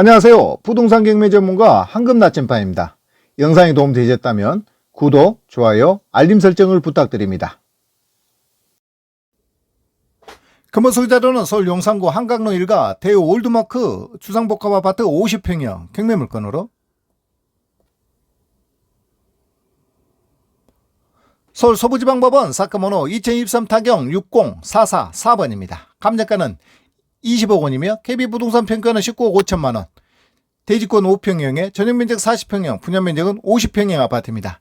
안녕하세요. 부동산 경매 전문가 황금 나침반입니다. 영상이 도움되셨다면 구독, 좋아요, 알림 설정을 부탁드립니다. 금호 소유자료는 서울 용산구 한강로 일가 대우 올드마크 주상복합 아파트 50평형 경매 물건으로 서울 서부지방법원 사건번호 2023 타경 60444번입니다. 감정가는 20억 원이며 KB부동산 평가는 19억 5천만 원. 대지권 5평형에 전용면적 40평형, 분양면적은 50평형 아파트입니다.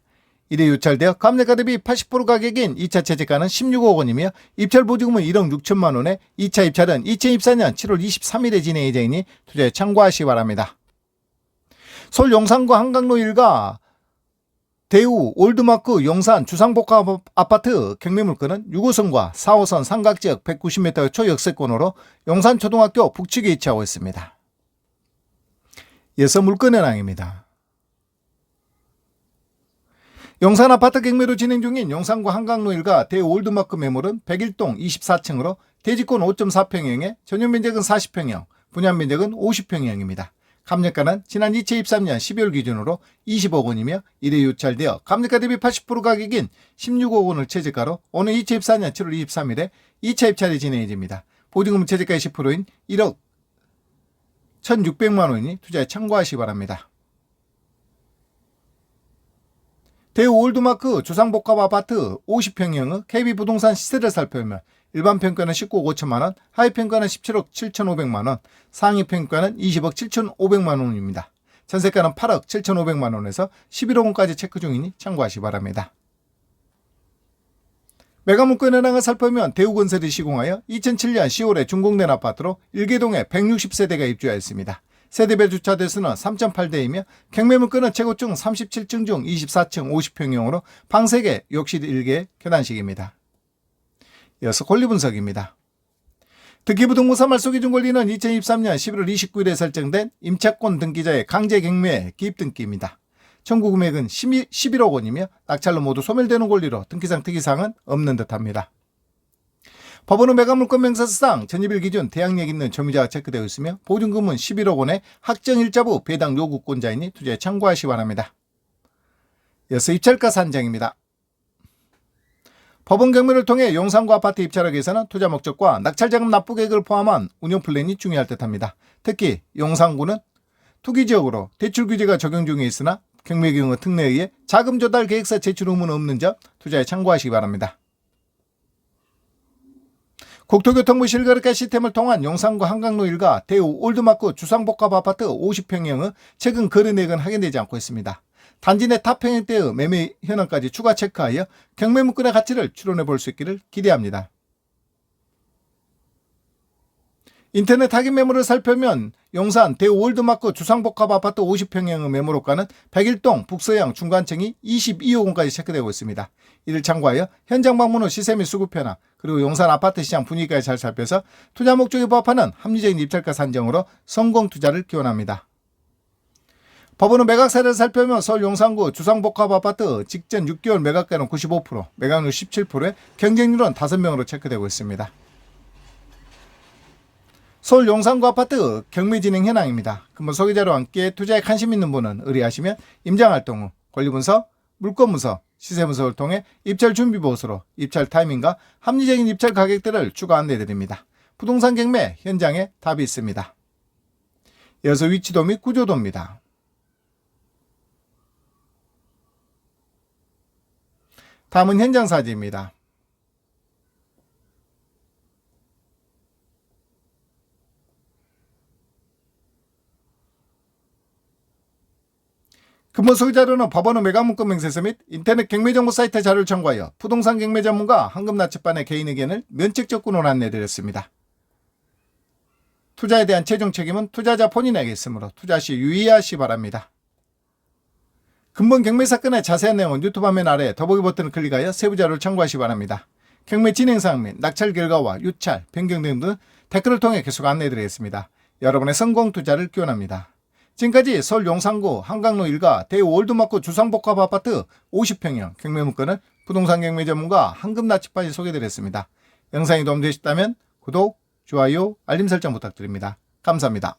이대 유찰되어 감정가 대비 80% 가격인 2차 채집가는 16억 원이며 입찰 보증금은 1억 6천만 원에 2차 입찰은 2024년 7월 23일에 진행 예정이니 투자에 참고하시기 바랍니다. 서울 용산구 한강로 일가 대우 올드마크 용산 주상복합 아파트 경매물건은 6호선과 4호선 삼각지역 190m 초역세권으로 용산초등학교 북측에 위치하고 있습니다. 이어서 물건 현황입니다. 용산 아파트 경매로 진행 중인 용산구 한강로 일가 대우 올드마크 매물은 101동 24층으로 대지권 5.4평형에 전용 면적은 40평형, 분양 면적은 50평형입니다. 감정가는 지난 2023년 12월 기준으로 20억 원이며 이래 유찰되어 감정가 대비 80% 가격인 16억 원을 최저가로 오늘 2024년 7월 23일에 2차 입찰이 진행됩니다. 보증금 최저가의 10%인 1억 1,600만 원이니 투자에 참고하시기 바랍니다. 대우 올드마크 주상복합 아파트 50평형의 KB부동산 시세를 살펴보면 일반 평가는 19억 5천만 원, 하위 평가는 17억 7천5백만 원, 상위 평가는 20억 7천5백만 원입니다. 전세가는 8억 7천5백만 원에서 11억 원까지 체크 중이니 참고하시기 바랍니다. 매가문건 현황을 살펴보면 대우건설이 시공하여 2007년 10월에 준공된 아파트로 일개동에 160세대가 입주하였습니다. 세대별 주차 대수는 3.8대이며 경매문건은 최고층 37층 중 24층 50평형으로 방 3개, 욕실 1개, 계단식입니다. 이어서 권리 분석입니다. 특기부동부사 말소기 준 권리는 2023년 11월 29일에 설정된 임차권 등기자의 강제 경매 기입 등기입니다. 청구 금액은 11억 원이며 낙찰로 모두 소멸되는 권리로 등기상 특이사항은 없는 듯합니다. 법원은 매각물건 명사상 전입일 기준 대항력 있는 점유자가 체크되어 있으며 보증금은 11억 원의 확정일자부 배당 요구권자이니 투자에 참고하시기 바랍니다. 이어서 입찰가 산정입니다. 법원 경매를 통해 용산구 아파트 입찰하기 위해서는 투자 목적과 낙찰자금 납부 계획을 포함한 운영 플랜이 중요할 듯합니다. 특히 용산구는 투기 지역으로 대출 규제가 적용 중에 있으나 경매 경우 특례에 의해 자금 조달 계획서 제출 의무는 없는 점 투자에 참고하시기 바랍니다. 국토교통부 실거래가 시스템을 통한 용산구 한강로 일가 대우 올드마크 주상복합 아파트 50평형의 최근 거래 내역은 확인되지 않고 있습니다. 단지 내 타평형 때의 매매 현황까지 추가 체크하여 경매 물건의 가치를 추론해 볼 수 있기를 기대합니다. 인터넷 확인 매물을 살펴면 용산 대우 올드마크 주상복합 아파트 50평형의 매물호가는 101동 북서양 중간층이 22억 원까지 체크되고 있습니다. 이를 참고하여 현장 방문 후 시세 및 수급 변화 그리고 용산 아파트 시장 분위기까지 잘 살펴서 투자 목적에 부합하는 합리적인 입찰가 산정으로 성공 투자를 기원합니다. 법원은 매각사를 살펴보면 서울 용산구 주상복합 아파트 직전 6개월 매각가는 95%, 매각률 17%에 경쟁률은 5명으로 체크되고 있습니다. 서울 용산구 아파트 경매 진행 현황입니다. 금번 소개자로 함께 투자에 관심 있는 분은 의뢰하시면 임장활동 후 권리분석, 물건분석, 시세분석을 통해 입찰 준비 보수로 입찰 타이밍과 합리적인 입찰 가격들을 추가 안내드립니다. 부동산 경매 현장에 답이 있습니다. 이어서 위치도 및 구조도입니다. 다음은 현장 사진입니다. 근본 소유 자료는 법원의 매각문건 명세서 및 인터넷 경매정보 사이트 자료를 참고하여 부동산 경매 전문가 황금나치반의 개인 의견을 면책적으로 안내드렸습니다. 투자에 대한 최종 책임은 투자자 본인에게 있으므로 투자 시 유의하시 바랍니다. 근본 경매 사건의 자세한 내용은 유튜브 화면 아래 더보기 버튼을 클릭하여 세부 자료를 참고하시 기 바랍니다. 경매 진행 사항 및 낙찰 결과와 유찰, 변경 등등 댓글을 통해 계속 안내드리겠습니다. 여러분의 성공 투자를 기원합니다. 지금까지 서울 용산구 한강로 일가 대우 올드마크 주상복합 아파트 50평형 경매 문건을 부동산 경매 전문가 황금나치빠지 소개드렸습니다. 영상이 도움되셨다면 구독, 좋아요, 알림 설정 부탁드립니다. 감사합니다.